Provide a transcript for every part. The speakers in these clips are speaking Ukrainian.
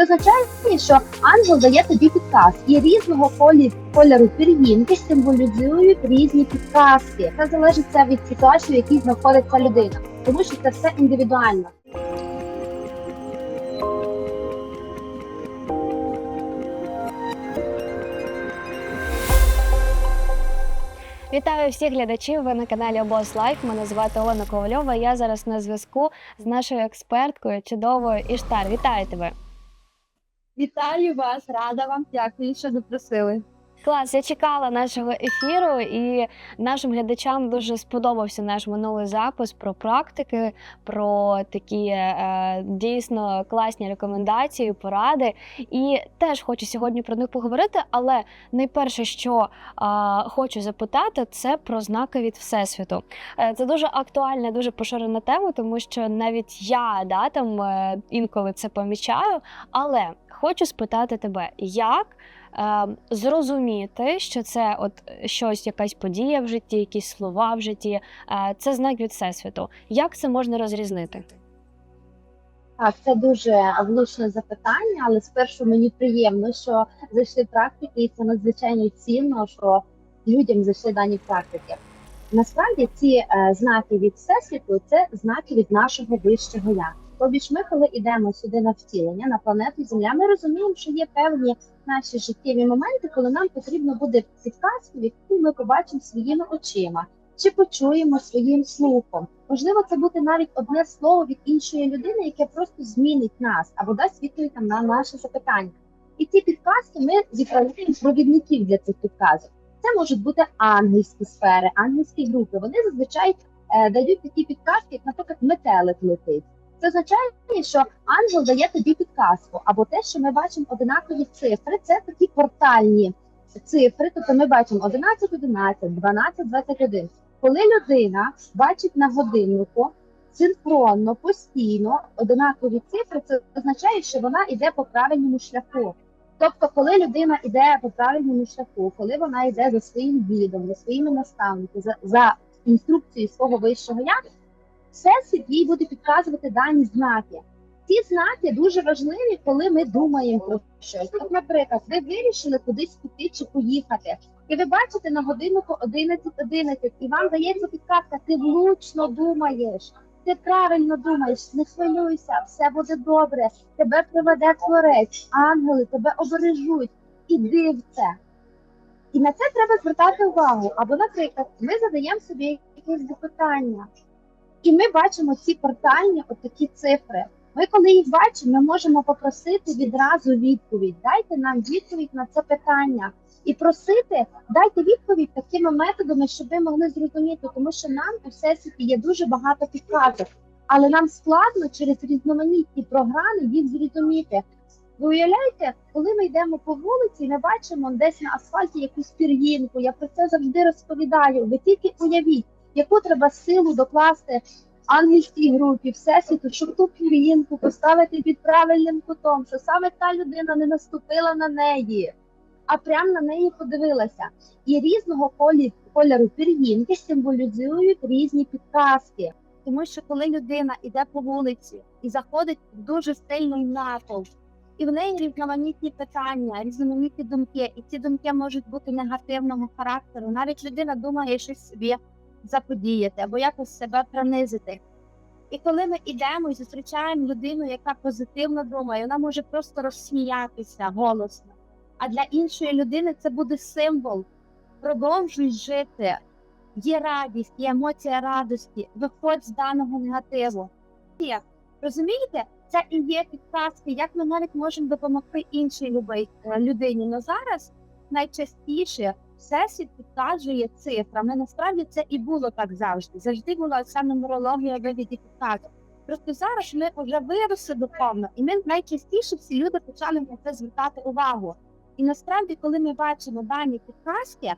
Це означає, що ангел дає тобі підказ, і різного колі, кольору пір'їнки символізують різні підказки. Це залежить від ситуації, в якій знаходиться людина, тому що це все індивідуально. Вітаю всіх глядачів. Ви на каналі Обос Лайф. Мене звати Олена Ковальова. Я зараз на зв'язку з нашою експерткою чудовою Іштар. Вітаю тебе! Вітаю вас, рада вам, дякую, що запросили. Клас, я чекала нашого ефіру, і нашим глядачам дуже сподобався наш минулий запис про практики, про такі е, дійсно класні рекомендації, поради. І теж хочу сьогодні про них поговорити. Але найперше, що е, хочу запитати, це про знаки від всесвіту. Е, це дуже актуальна, дуже поширена тема, тому що навіть я да, там е, інколи це помічаю. Але хочу спитати тебе, як е, зрозуміти, що це от щось, якась подія в житті, якісь слова в житті, е, це знак від всесвіту. Як це можна розрізнити? Так, це дуже влучне запитання, але спершу мені приємно, що зайшли практики, і це надзвичайно цінно, що людям зайшли дані практики. Насправді ці е, знаки від всесвіту це знаки від нашого вищого я. Ж ми, коли йдемо сюди на втілення на планету Земля, ми розуміємо, що є певні наші життєві моменти, коли нам потрібно буде підказку, яку ми побачимо своїми очима чи почуємо своїм слухом. Можливо, це буде навіть одне слово від іншої людини, яке просто змінить нас або дасть відповідь на наше запитання. І ці підказки ми відправляємо провідників для цих підказок. Це можуть бути ангельські сфери, ангельські групи. Вони зазвичай е, дають такі підказки, як, наприклад, метелик летить. Це означає, що ангел дає тобі підказку, або те, що ми бачимо одинакові цифри, це такі портальні цифри. Тобто ми бачимо 11, 11, 12, 21. Коли людина бачить на годиннику синхронно, постійно одинакові цифри, це означає, що вона йде по правильному шляху. Тобто, коли людина йде по правильному шляху, коли вона йде за своїм гідом, за своїми наставниками, за, за інструкцією свого вищого я, всесвіт їй буде підказувати дані знаки. Ці знаки дуже важливі, коли ми думаємо про щось. От, наприклад, ви вирішили кудись піти чи поїхати, і ви бачите на годиннику 11.11, і вам дається підказка, ти влучно думаєш, ти правильно думаєш, не хвилюйся, все буде добре, тебе приведе творець, ангели тебе обережуть. Іди в це. І на це треба звертати увагу. Або, наприклад, ми задаємо собі якесь запитання, і ми бачимо ці портальні отакі цифри. Ми, коли їх бачимо, ми можемо попросити відразу відповідь. Дайте нам відповідь на це питання. І просити, дайте відповідь такими методами, щоб ви могли зрозуміти, тому що нам у всесвіті є дуже багато підказок, але нам складно через різноманітні програми їх зрозуміти. Ви уявляєте, коли ми йдемо по вулиці, ми бачимо десь на асфальті якусь пір'їнку. Я про це завжди розповідаю. Ви тільки уявіть, яку треба силу докласти ангельській групі, всесвіту, щоб ту пір'їнку поставити під правильним кутом, що саме та людина не наступила на неї, а прямо на неї подивилася. І різного кольору пір'їнки символізують різні підказки. Тому що коли людина йде по вулиці і заходить в дуже сильний натовп, і в неї різноманітні питання, різноманітні думки, і ці думки можуть бути негативного характеру. Навіть людина думає щось собі заподіяти або якось себе принизити. І коли ми йдемо і зустрічаємо людину, яка позитивно думає, вона може просто розсміятися голосно. А для іншої людини це буде символ. Продовжуй жити. Є радість, є емоція радості, виходь з даного негативу. Розумієте, це і є підказки, як ми навіть можемо допомогти іншій е, людині. Но зараз найчастіше всесвіт підказує цифрами. Насправді це і було так завжди. Завжди була ця нумерологія вигляді підказок. Просто зараз ми вже виросли духовно, і ми найчастіше всі люди почали на це звертати увагу. І насправді, коли ми бачимо дані підказки,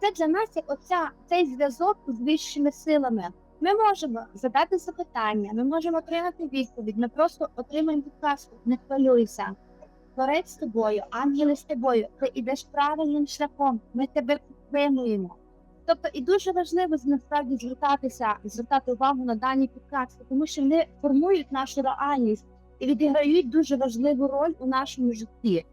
це для нас як оця цей зв'язок з вищими силами. Ми можемо задати запитання, ми можемо отримати відповідь. Ми просто отримаємо підказку. Не хвилюйся. Творець з тобою, ангели з тобою, ти йдеш правильним шляхом, ми тебе підтримуємо. Тобто, і дуже важливо насправді звертатися, звертати увагу на дані підказки, тому що вони формують нашу реальність. і відіграють дуже важливу роль у нашому житті.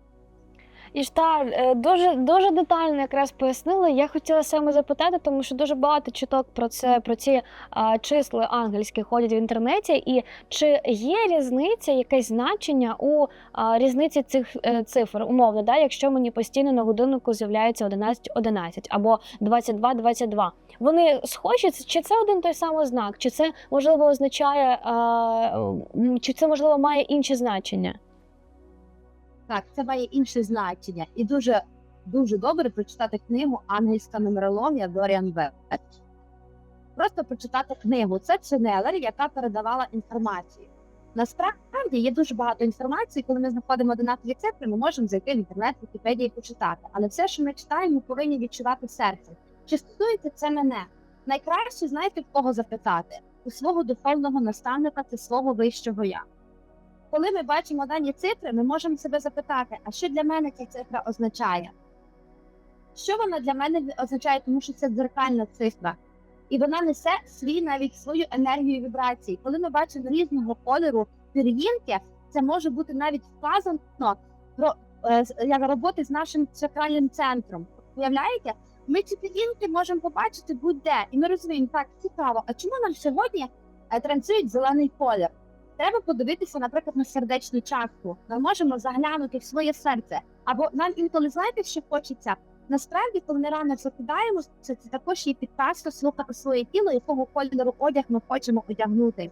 І ж так, е, дуже дуже детально якраз пояснили. Я хотіла саме запитати, тому що дуже багато чуток про це, про ці а, числи ангельські ходять в інтернеті. І чи є різниця, якесь значення у а, різниці цих е, цифр? Умовно, да, якщо мені постійно на годиннику з'являється 11.11 або 22.22. Вони схожі, чи це один той самий знак? Чи це можливо означає, а, чи це можливо має інші значення? Так, це має інше значення, і дуже дуже добре прочитати книгу Ангельська нумерологія Доріан Веб. Просто прочитати книгу. Це ченелер, яка передавала інформацію. Насправді є дуже багато інформації, коли ми знаходимо одинакові цифри, ми можемо зайти в інтернет, Вікіпедію і почитати. Але все, що ми читаємо, повинні відчувати серце. Чи стосується це мене? Найкраще знаєте, в кого запитати? У свого духовного наставника та свого вищого я коли ми бачимо дані цифри, ми можемо себе запитати, а що для мене ця цифра означає? Що вона для мене означає, тому що це дзеркальна цифра, і вона несе свій навіть свою енергію вібрації. Коли ми бачимо різного кольору пір'їнки, це може бути навіть вказано про е, як роботи з нашим чакральним центром. Уявляєте? Ми ці пір'їнки можемо побачити будь-де, і ми розуміємо, так цікаво. А чому нам сьогодні е, транслюють зелений колір? Треба подивитися, наприклад, на сердечну частку. Ми можемо заглянути в своє серце. Або нам інколи знаєте, що хочеться. Насправді, коли ми рано закидаємо, це, це також є підказка слухати своє тіло, якого кольору одяг ми хочемо одягнути.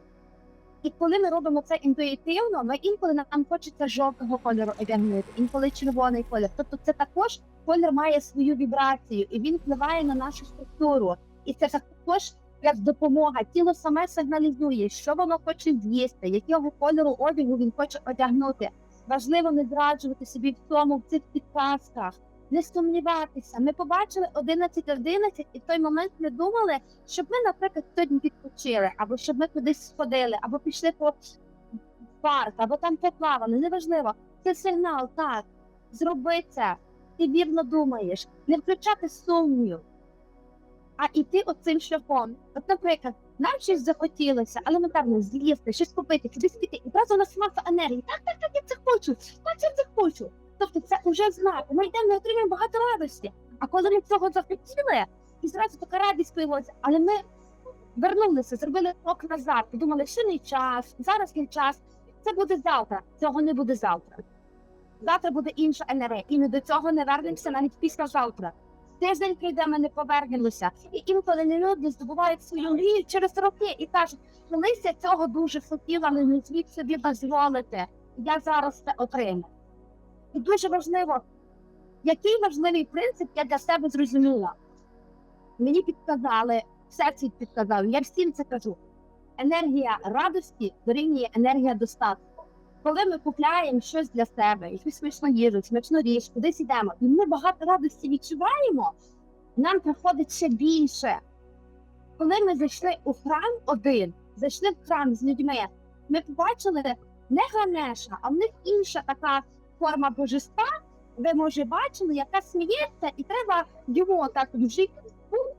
І коли ми робимо це інтуїтивно, ми інколи нам хочеться жовтого кольору одягнути, інколи червоний колір. Тобто, це також колір має свою вібрацію, і він впливає на нашу структуру. І це також як допомога. Тіло саме сигналізує, що воно хоче з'їсти, якого кольору одягу він хоче одягнути. Важливо не зраджувати собі в цьому в цих підказках, не сумніватися. Ми побачили 11.11 і в той момент ми думали, щоб ми, наприклад, сьогодні відпочили, або щоб ми кудись сходили, або пішли по парк, або там поплавали. Неважливо. Це сигнал, так. Зроби це. Ти вірно думаєш, не включати сумнів а іти оцим шляхом. От, наприклад, нам щось захотілося, елементарно з'їсти, щось купити, кудись піти, і одразу у нас маса енергії. Так, так, так, я це хочу, так, я це хочу. Тобто це вже знак. Ми йдемо, ми отримуємо багато радості. А коли ми цього захотіли, і зразу така радість появилася, але ми вернулися, зробили крок назад, подумали, що не час, зараз не час. Це буде завтра. Цього не буде завтра. Завтра буде інша енергія, і ми до цього не вернемося навіть після завтра. Тиждень прийде, ми не повернемося. І інколи люди здобувають свою мрію через роки і кажуть, колись я цього дуже хотіла, але не зміг собі дозволити. Я зараз це отримав. І дуже важливо, який важливий принцип я для себе зрозуміла. Мені підказали, в серці підказали, я всім це кажу. Енергія радості дорівнює енергія достатку. Коли ми купляємо щось для себе, якусь смачну їжу, смачну річ, кудись йдемо, і ми багато радості відчуваємо, нам приходить ще більше. Коли ми зайшли у храм один, зайшли в храм з людьми, ми побачили не Ганеша, а в них інша така форма божества. Ви може бачили, яка сміється, і треба йому так в житті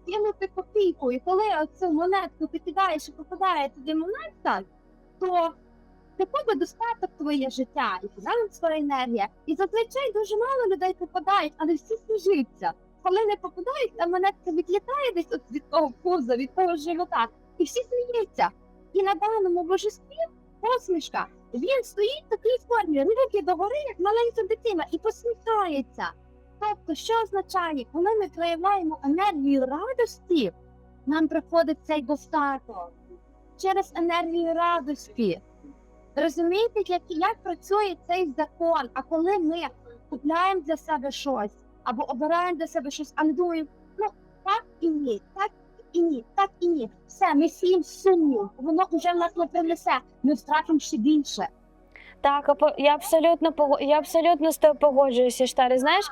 кинути копійку. І коли цю монетку ти кидаєш і попадає туди монетка, то такий достаток твоє життя, і фінансова енергія. І зазвичай дуже мало людей попадають, але всі сміються. Коли не попадають, та монетка відлітає десь от від того пуза, від того живота, і всі сміються. І на даному божестві посмішка. Він стоїть в такій формі, руки догори, як маленька дитина, і посміхається. Тобто, що означає, коли ми проявляємо енергію радості, нам приходить цей достаток через енергію радості. Розумієте, як, як працює цей закон? А коли ми купляємо для себе щось або обираємо для себе щось, а не думаємо, ну так і ні, так і ні, так і ні. Все, ми сіємо сумнів, воно вже в нас не принесе, ми втратимо ще більше. Так, я абсолютно я абсолютно з тобою погоджуюся, Штарі. Знаєш,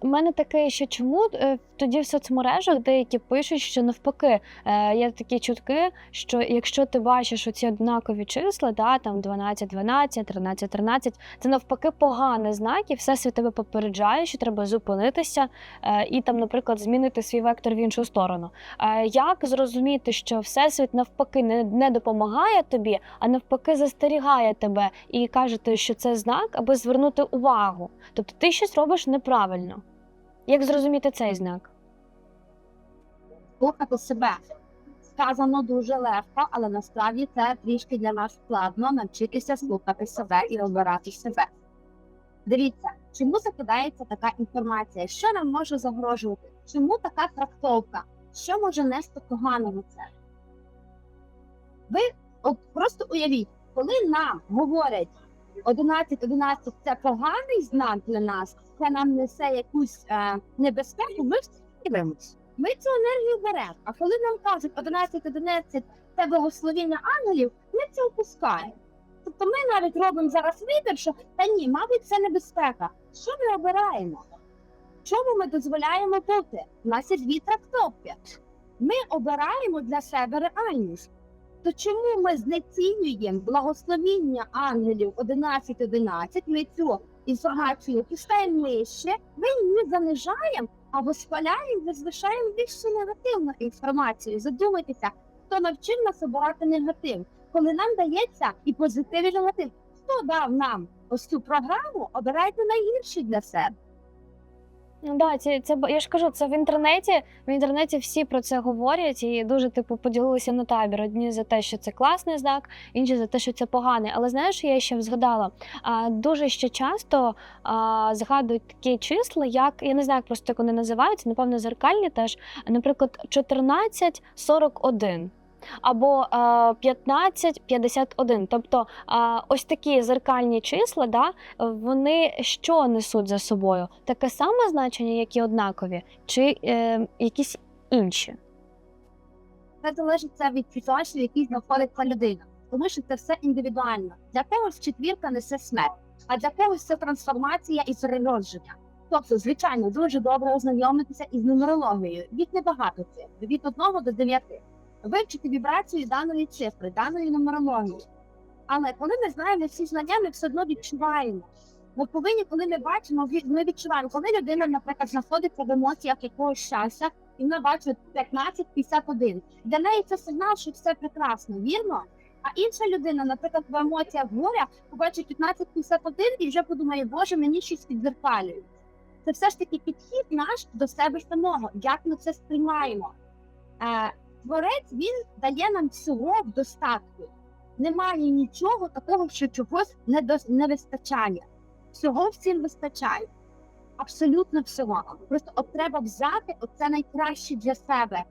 у мене таке, що чому е, тоді в соцмережах деякі пишуть, що навпаки, е, є такі чутки, що якщо ти бачиш оці однакові числа, да, там 12, 12, 13, 13, це навпаки поганий знак, і всесвіт тебе попереджає, що треба зупинитися е, і там, наприклад, змінити свій вектор в іншу сторону. Як зрозуміти, що всесвіт навпаки не допомагає тобі, а навпаки застерігає тебе і каже, тобі, що це знак, аби звернути увагу. Тобто ти щось робиш неправильно. Як зрозуміти цей знак? слухати себе. Сказано дуже легко, але насправді це трішки для нас складно навчитися слухати себе і обирати себе. Дивіться, чому закидається така інформація? Що нам може загрожувати? Чому така трактовка? Що може нести поганого це? Ви от просто уявіть, коли нам говорять 11-11 це поганий знак для нас, це нам несе якусь е, небезпеку, ми встигнемось. Ми цю енергію беремо. А коли нам кажуть 11-11 це благословіння ангелів, ми це опускаємо. Тобто ми навіть робимо зараз вибір, що та ні, мабуть, це небезпека. Що ми обираємо? Чому ми дозволяємо бути? У нас є дві трактовки. Ми обираємо для себе реальність. То чому ми знецінюємо благословіння ангелів 11-11, ми цю інформацію пускаємо нижче, ми її занижаємо, а воспаляємо, возвишаємо більше негативну інформацію. Задумайтеся, хто навчив нас обирати негатив, коли нам дається і позитив, і негатив. Хто дав нам ось цю програму? Обирайте найгірше для себе. Ну да, це, це я ж кажу, це в інтернеті. В інтернеті всі про це говорять і дуже типу поділилися на табір. Одні за те, що це класний знак, інші за те, що це поганий. Але знаєш, я ще згадала, а, дуже ще часто а, згадують такі числа, як я не знаю, як просто як вони називаються, напевно, зеркальні теж. Наприклад, 1441. Або е, 1551. Тобто а, ось такі зеркальні числа, да, вони що несуть за собою? Таке саме значення, як і однакові, чи е, якісь інші? Це залежить від ситуації, в якій знаходиться людина. Тому що це все індивідуально. Для когось четвірка несе смерть, а для когось це трансформація і переродження. Тобто, звичайно, дуже добре ознайомитися із нумерологією. Їх небагато цифр, від 1 до 9. Вивчити вібрацію даної цифри, даної нумерології. Але коли ми знаємо всі знання, ми все одно відчуваємо. Ми повинні, коли ми бачимо, ми відчуваємо, коли людина, наприклад, знаходиться в емоціях якогось щастя, і вона бачить 15-51. Для неї це сигнал, що все прекрасно, вірно? А інша людина, наприклад, в емоціях горя, побачить 15-51 і вже подумає, боже, мені щось підзеркалюють. Це все ж таки підхід наш до себе самого, як ми це сприймаємо. Творець він дає нам всього в достатку. Немає нічого такого, що чогось не, до... не вистачає. Всього всім вистачає. Абсолютно всього. Просто от треба взяти оце найкраще для себе.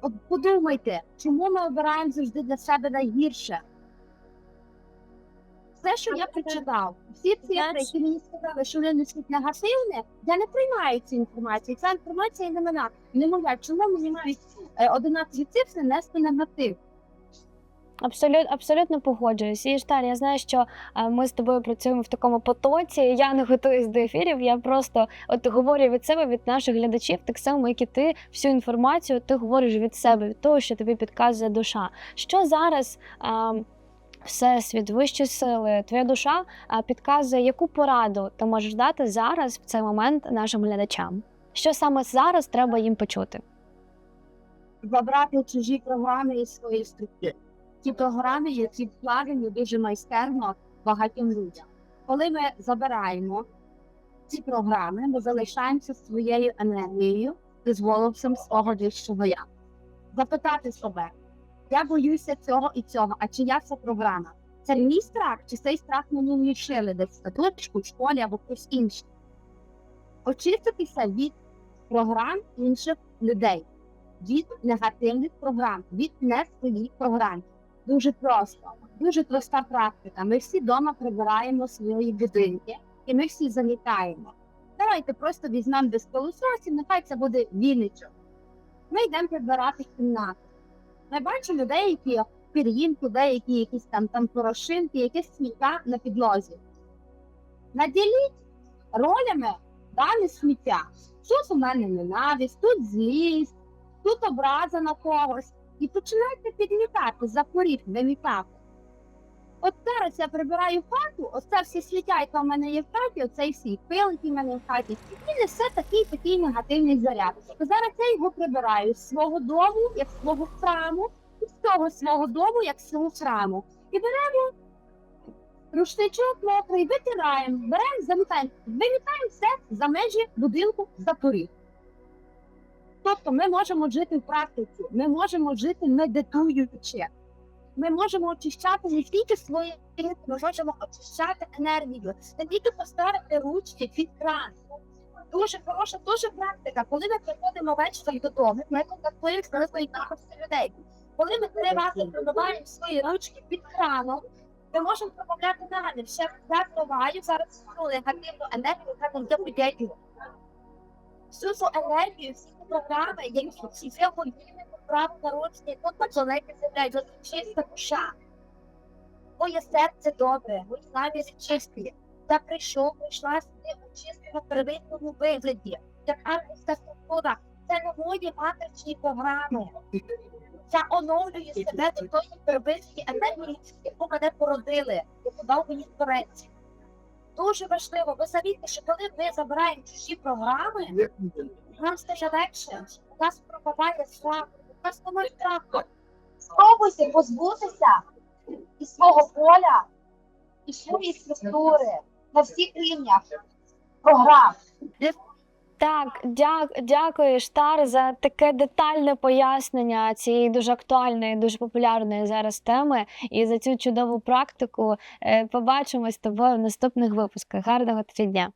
От подумайте, чому ми обираємо завжди для себе найгірше? Все, що я прочитав, всі цифри, які мені сказали, що вони несуть негативне, я не приймаю цю інформацію. Ця інформація не мене. Не мовляють, чому мені мають е, 11 цифр нести негатив. Абсолютно, абсолютно погоджуюсь. І Штар, я знаю, що е, ми з тобою працюємо в такому потоці. Я не готуюсь до ефірів. Я просто от говорю від себе, від наших глядачів, так само, як і ти, всю інформацію ти говориш від себе, від того, що тобі підказує душа. Що зараз е, всесвіт, вищі сили, твоя душа підказує, яку пораду ти можеш дати зараз в цей момент нашим глядачам? Що саме зараз треба їм почути? забрати чужі програми із своєї структури. Ті програми, які вкладені дуже майстерно багатьом людям. Коли ми забираємо ці програми, ми залишаємося своєю енергією і з голосом свого вищого я. Запитати себе, я боюся цього і цього, а чия це програма? Це мій страх, чи цей страх мені вчили десь в садочку, в школі або хтось інший? Очиститися від програм інших людей від негативних програм, від не своїх програм. Дуже просто, дуже проста практика. Ми всі вдома прибираємо свої будинки і ми всі замітаємо. Давайте просто візьмемо без пилососів, нехай це буде віничок. Ми йдемо прибирати кімнату. Ми бачимо деякі пір'їнки, деякі якісь там, там порошинки, якесь сміття на підлозі. Наділіть ролями дане сміття. Тут у мене ненависть, тут злість, тут образа на когось. І починайте підмітати, за поріг вимітати. От зараз я прибираю хату, оце всі сміття, яке в мене є в хаті, оцей всі пил, який в мене в хаті, і несе такий такий негативний заряд. Зараз я його прибираю з свого дому, як свого храму, і з того свого дому, як свого храму. І беремо рушничок мокрий, витираємо, беремо, замітаємо, вимітаємо все за межі будинку за. Тобто ми можемо жити в практиці, ми можемо жити медитуючи. Ми можемо очищати не тільки свої, ми можемо очищати енергію, не тільки поставити ручки під кран. Дуже хороша, дуже практика. Коли ми приходимо ввечері додому, ми контактуємо з великою кількістю людей. Коли ми три рази пробиваємо свої ручки під краном, ми можемо промовляти що я впливаю зараз всю негативну енергію, яка нам є подіяти. Всю цю енергію, всі ці програми, які всі ці право народження, тут планеті Земля, тут чиста душа. Моє серце добре, мої наміри чисті. Я прийшов, прийшла сюди у чистому первинному вигляді. Як ангельська структура, це не мої матричні програми. Я оновлюю себе до тої первинної енергії, яку мене породили, яку дав мені творець. Дуже важливо, ви замітьте, що коли ми забираємо чужі програми, нам стає легше, у нас пропадає слава, Спробуйте позбутися із свого поля, і своєї структури на всіх рівнях програм. Так, дяк, дякую, Штар, за таке детальне пояснення цієї дуже актуальної, дуже популярної зараз теми і за цю чудову практику. Е, Побачимось з тобою в наступних випусках. Гарного тобі дня!